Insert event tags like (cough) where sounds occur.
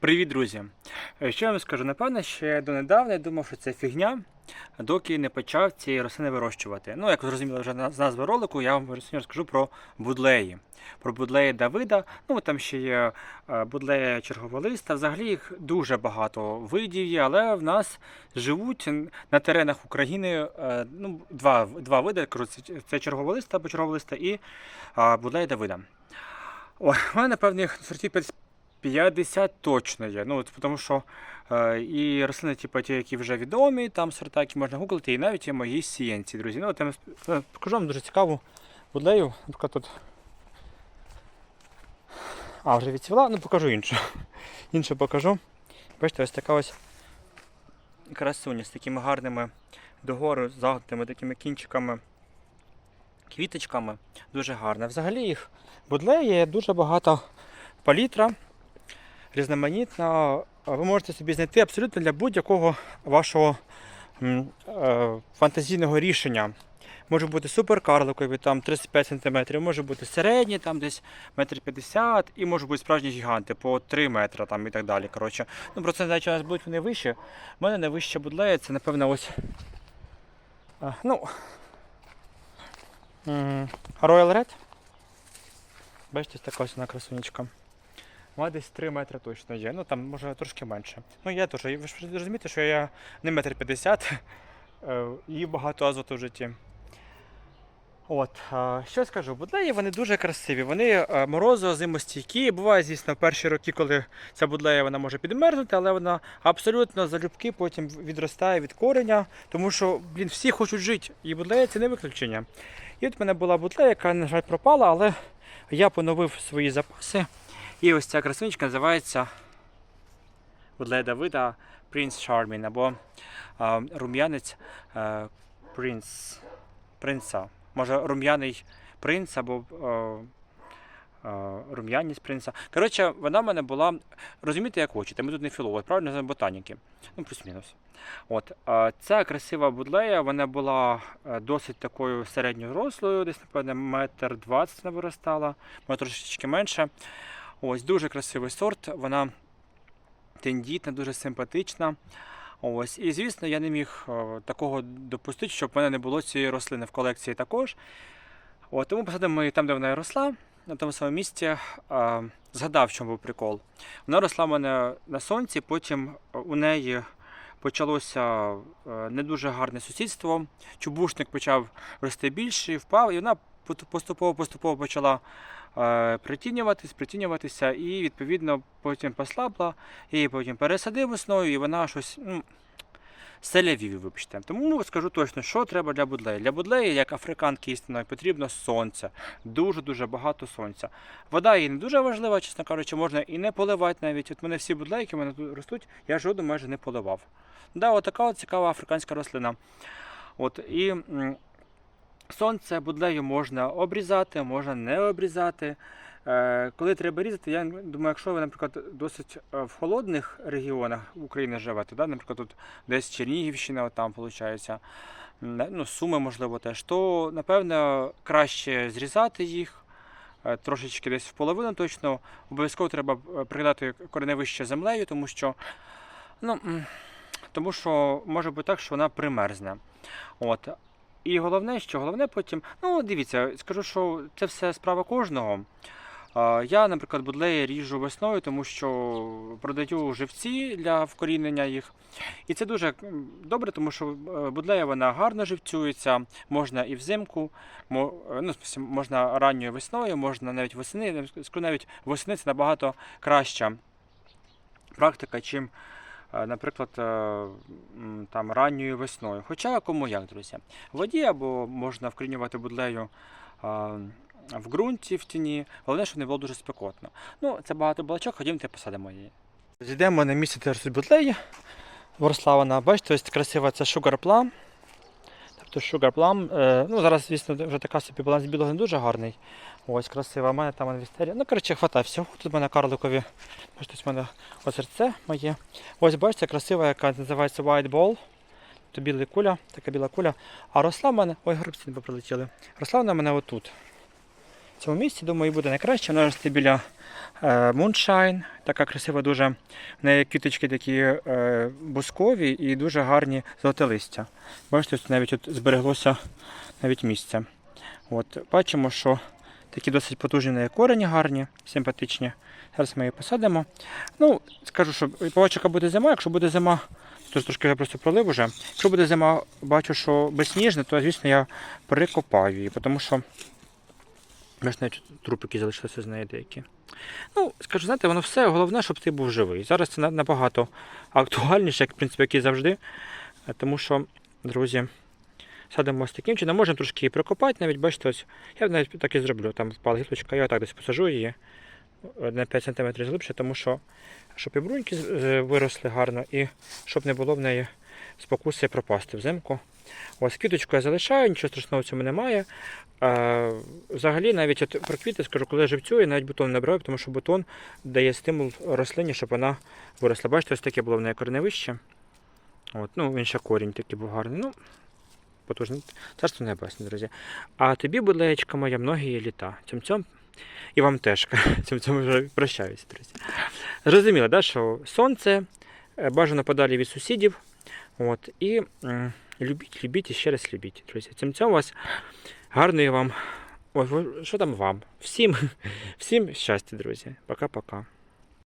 Привіт, друзі! Е, Що я вам скажу? Напевно, ще донедавна я думав, що це фігня, доки не почав ці рослини вирощувати. Ну, як ви зрозуміли вже з назви ролику, я вам розкажу про будлеї. Про будлеї Давида. Ну, там ще є е, будлея черговолиста. Взагалі їх дуже багато видів є, але в нас живуть на теренах України е, ну, два, два види. це- черговолиста або черговолиста і будлея Давида. У мене, напевно, їх сортів 50 точно є. Ну, тому що е, і рослини, типу, ті, які вже відомі, там сорта, які можна гуглити, і навіть є мої сіянці, друзі. Ну, от я е, покажу вам дуже цікаву будлею. Наприклад, тут. А, вже відцвіла, ну покажу іншу. Іншу покажу. Бачите, ось така ось красуня з такими гарними догору загнутими такими кінчиками, квіточками. Дуже гарна. Взагалі їх будлеї є дуже багато палітра різноманітна. Ви можете собі знайти абсолютно для будь-якого вашого е, фантазійного рішення. Може бути суперкарликові, там 35 см, може бути середні, там десь 1,50 м, і може бути справжні гіганти по 3 метри там, і так далі. Коротше. Ну, про це не знаю, у нас будуть вони вищі. У мене найвища будлея, це напевно ось. е, ну, Royal Red. Бачите, така ось вона красунечка. Вона десь 3 метри точно є. Ну там може трошки менше. Ну я теж. Ви ж розумієте, що я не метр 50, е, і багато азоту в житті. От, а, що скажу, будлеї вони дуже красиві. Вони е, морозо, зимостійкі. Буває, звісно, в перші роки, коли ця будлея вона може підмерзнути, але вона абсолютно залюбки потім відростає від кореня, тому що, блін, всі хочуть жити, і будлея це не виключення. І от в мене була будлея, яка, на жаль, пропала, але я поновив свої запаси. І ось ця красунечка називається Будлея Давида Prince Charming або а, рум'янець а, принц, принца. Може рум'яний принц або а, а, рум'яність принца. Коротше, вона в мене була, розумієте, як хочете, ми тут не філологи, правильно з ботаніки. Ну, плюс-мінус. От, ця красива будлея, вона була е, досить такою середньорослою, десь, напевно, метр двадцять вона виростала, може трошечки менше. Ось дуже красивий сорт, вона тендітна, дуже симпатична. Ось, і звісно, я не міг е, такого допустити, щоб в мене не було цієї рослини в колекції також. От, тому посадимо її там, де вона росла, на тому самому місці. Е, згадав, в чому був прикол. Вона росла в мене на сонці, потім у неї почалося е, не дуже гарне сусідство. Чубушник почав рости більше, впав, і вона поступово-поступово почала е, притінюватись, притінюватися, і відповідно потім послабла, її потім пересадив весною, і вона щось. Ну, Селявів, вибачте. Тому скажу точно, що треба для будлеї. Для будлеї, як африканки істинної, потрібно сонце. Дуже-дуже багато сонця. Вода їй не дуже важлива, чесно кажучи, можна і не поливати навіть. От мене всі будлеї, які в мене тут ростуть, я жодну майже не поливав. Да, от от цікава африканська рослина. От, і сонце будлею можна обрізати, можна не обрізати. Е, Коли треба різати, я думаю, якщо ви, наприклад, досить е, в холодних регіонах України живете, да, наприклад, тут десь Чернігівщина, там виходить, ну, Суми, можливо, теж, то напевно краще зрізати їх. е, Трошечки десь в половину точно. Обов'язково треба прикидати кореневище землею, тому що, ну, тому що може бути так, що вона примерзне. От. І головне, що головне потім, ну дивіться, скажу, що це все справа кожного. Я, наприклад, будлеї ріжу весною, тому що продаю живці для вкорінення їх. І це дуже добре, тому що е, будлея вона гарно живцюється, можна і взимку, е, ну, можна ранньою весною, можна навіть восени. Навіть восени це набагато краща практика, чим, наприклад, е, там ранньою весною. Хоча кому як, друзі. В воді або можна вкорінювати будлею в ґрунті, в тіні. Головне, щоб не було дуже спекотно. Ну, це багато балачок, ходімте посадимо її. Зійдемо на місце, ростуть будлеї. Виросла бачите, ось красива це Sugar Plum. Тобто Sugar Plum. Е, ну, зараз, звісно, вже така собі баланс білого не дуже гарний. Ось красива. У мене там інвестерія. Ну, коротше, хватає всього. Тут в мене карликові. Бачите, в мене озерце моє. Ось бачите, красива, яка називається White Ball. Тобто біла куля, така біла куля. А росла в мене. Ой, горобці не прилетіли. Росла вона в мене отут. Цьому місці, думаю, буде найкраще. Вона росте біля е, Moonshine, така красива дуже. В неї квіточки такі е, бускові і дуже гарні золоте листя. Бачите, ось навіть от збереглося навіть місце. От, бачимо, що такі досить потужні корені гарні, симпатичні. Зараз ми її посадимо. Ну, скажу, що побачу, буде зима. Якщо буде зима, то трошки я просто пролив уже. Якщо буде зима, бачу, що безсніжна, то звісно я прикопаю її, тому що Бачиш, навіть трупики залишилися з неї деякі. Ну, скажу, знаєте, воно все, головне, щоб ти був живий. Зараз це набагато актуальніше, як в принципі, як і завжди. Е, Тому що, друзі, садимо ось таким чином. Можемо трошки її прикопати, навіть бачите, ось я навіть так і зроблю. Там впала гілочка, я так десь посажу її на 5 см глибше, тому що щоб і бруньки виросли гарно, і щоб не було в неї спокуси пропасти взимку. Ось квіточку я залишаю, нічого страшного в цьому немає. А, взагалі, навіть от про квіти скажу, коли я живцюю, я навіть бутон набираю, тому що бутон дає стимул рослині, щоб вона виросла. Бачите, ось таке було в неї кореневище. От, ну, він ще корінь такий був гарний. Ну, потужний. Царство небесне, друзі. А тобі, будлеєчка моя, многі літа. Цьом цьом. І вам теж. (laughs) Цьом цьом вже прощаюся, друзі. Зрозуміло, да, що сонце е, бажано подалі від сусідів. От, і е, любіть, любіть і ще раз любіть, друзі. Цим цьому вас гарної вам. Ой, що там вам? Всім, (laughs) всім щастя, друзі. Пока-пока.